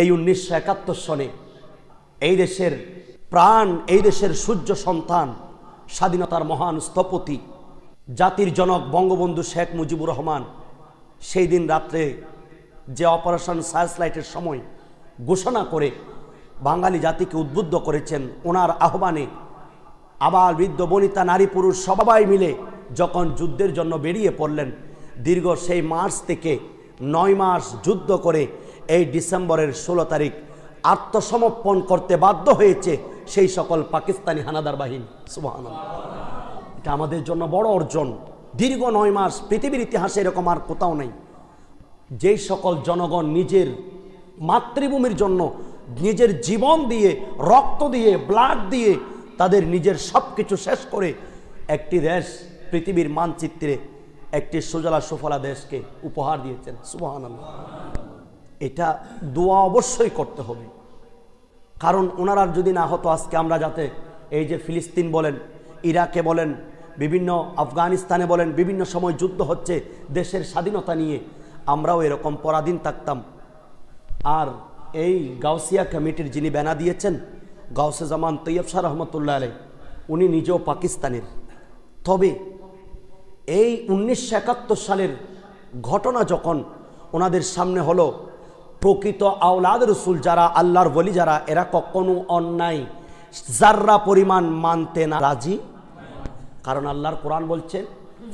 এই উনিশশো একাত্তর সনে এই দেশের প্রাণ, এই দেশের সূর্য সন্তান, স্বাধীনতার মহান স্থপতি, জাতির জনক বঙ্গবন্ধু শেখ মুজিবুর রহমান, সেই দিন রাত্রে যে অপারেশন সার্চলাইটের সময় ঘোষণা করে বাঙালি জাতিকে উদ্বুদ্ধ করেছেন, ওনার আহ্বানে আবার বৃদ্ধ, বনিতা, নারী, পুরুষ সবাই মিলে যখন যুদ্ধের জন্য বেরিয়ে পড়লেন, দীর্ঘ সেই মার্চ থেকে নয় মাস যুদ্ধ করে এই ডিসেম্বরের ষোলো তারিখ আত্মসমর্পণ করতে বাধ্য হয়েছে সেই সকল পাকিস্তানি হানাদার বাহিনী। সুবাহ এটা আমাদের জন্য বড় অর্জন। দীর্ঘ নয় মাস পৃথিবীর ইতিহাসে এরকম আর কোথাও নেই। যেই সকল জনগণ নিজের মাতৃভূমির জন্য নিজের জীবন দিয়ে, রক্ত দিয়ে ব্লাড দিয়ে তাদের নিজের সব কিছু শেষ করে একটি দেশ, পৃথিবীর মানচিত্রে একটি সুজলা সুফলা দেশকে উপহার দিয়েছেন। সুবাহান এটা দোয়া অবশ্যই করতে হবে। কারণ ওনারা যদি না হতো আজকে আমরা যাতে এই যে ফিলিস্তিন বলেন, ইরাকে বলেন, বিভিন্ন আফগানিস্তানে বলেন, বিভিন্ন সময় যুদ্ধ হচ্ছে, দেশের স্বাধীনতা নিয়ে আমরাও এরকম পরাধীন থাকতাম। আর এই গাউসিয়া কমিটির যিনি ব্যানা দিয়েছেন, গাউসে জামান তৈয়ব শাহ রহমতুল্লাহ আলাই উনি নিজেও পাকিস্তানের। তবে এই উনিশশো একাত্তর সালের ঘটনা যখন ওনাদের সামনে হলো প্রকৃত আওলাদ রসুল যারা, আল্লাহর বলি যারা, এরা কখনো অন্যায় জাররা পরিমাণ মানতে না রাজি? কারণ আল্লাহর কোরআন বলছে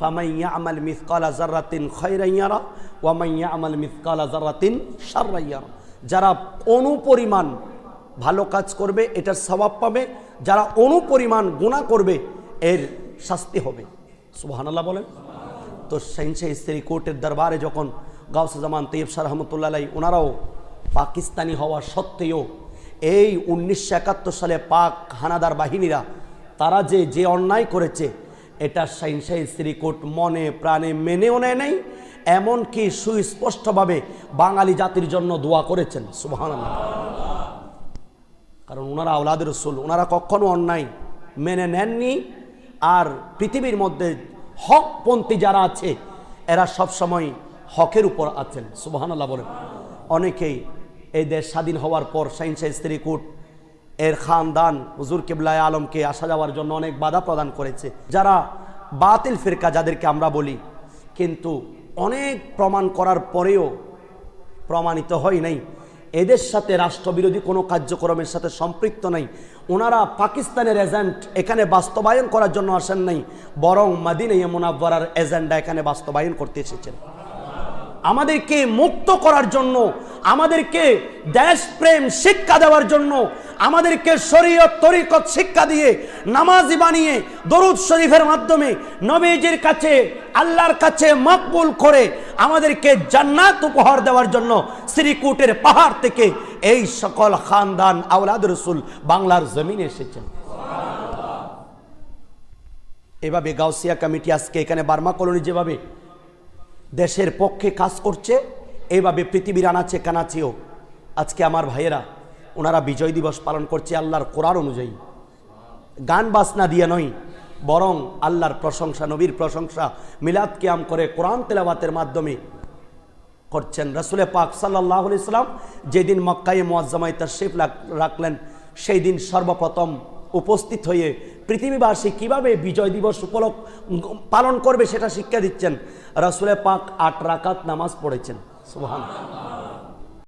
ফামাইয়া আমাল মিসকালা জাররাতিন খৈরাইয়ারা ওয়ামাইয়া আমাল মিসকালা জাররাতিন সাররাইয়ারা যারা অনুপরিমাণ ভালো কাজ করবে, এটার স্বভাব পাবে, যারা অনুপরিমাণ গুণা করবে, এর শাস্তি হবে। সুবহানাল্লাহ বলেন। তো সেনসে স্ত্রী কোর্টের দরবারে যখন গাউসে জামান তৈব শাহ রহমতুল্লাহ ওনারাও পাকিস্তানি হওয়া সত্ত্বেও এই উনিশশো একাত্তর সালে পাক হানাদার বাহিনীরা, তারা যে যে অন্যায় করেছে, এটা সাইনসাই স্ত্রী কোর্ট মনে প্রাণে মেনেও নেয় নাই, এমনকি সুস্পষ্টভাবে বাঙালি জাতির জন্য দোয়া করেছেন। সুবহান কারণ ওনারা আওলাদের রসুল ওনারা কখনো অন্যায় মেনে নেননি, আর পৃথিবীর মধ্যে হকপন্থী যারা আছে, এরা সব সময় হকের উপর আছেন, সুবহানাল্লাহ বলেন। অনেকেই এই দেশ স্বাধীন হওয়ার পর সাইন্সা স্ত্রী কোর্ট এর খানদান, হুজুর কেবলায় আলমকে আসা যাওয়ার জন্য অনেক বাধা প্রদান করেছে। যারা বাতিল ফিরকা যাদেরকে আমরা বলি, কিন্তু অনেক প্রমাণ করার পরেও প্রমাণিত হয় নাই। এদের সাথে রাষ্ট্রবিরোধী কোনো কার্যক্রমের সাথে সম্পৃক্ত নাই। ওনারা পাকিস্তানের এজেন্ট, এখানে বাস্তবায়ন করার জন্য আসেন নাই, বরং মাদিনে মোনাব্বরার এজেন্ডা এখানে বাস্তবায়ন করতে এসেছেন। আমাদেরকে মুক্ত করার জন্য, আমাদেরকে দেশপ্রেম শিক্ষা দেওয়ার জন্য, আমাদেরকে শরীয়ত, তরিকত শিক্ষা দিয়ে নামাজি বানিয়ে দরুদ শরীফের মাধ্যমে নবীজির কাছে, আল্লাহর কাছে মকবুল করে আমাদেরকে জান্নাত উপহার দেওয়ার জন্য শ্রীকুটের পাহাড় থেকে এই সকল খানদান আওলাদ রসুল বাংলার জমিনে এসেছেন। এভাবে গাউসিয়া কমিটি আজকে এখানে বার্মা কলোনি যেভাবে দেশের পক্ষে কাজ করছে, এইভাবে পৃথিবীর আনাচে কানাচেও। আজকে আমার ভাইয়েরা, ওনারা বিজয় দিবস পালন করছে আল্লাহর কোরআন অনুযায়ী। গান বাজনা দিয়ে নয়, বরং আল্লাহর প্রশংসা, নবীর প্রশংসা, মিলাদ কিয়াম করে কোরআন তেলাবাতের মাধ্যমে করছেন। রসুলে পাক সাল্লাহ ইসলাম যেদিন মক্কায় মোয়াজ্জামাই তশরিফ রাখলেন সেই দিন সর্বপ্রথম উপস্থিত হয়ে পৃথিবীবাসী কীভাবে বিজয় দিবস উপলক্ষ পালন করবে সেটা শিক্ষা দিচ্ছেন। রাসুলে পাক আট রাকাত নামাজ পড়েছেন। সুহান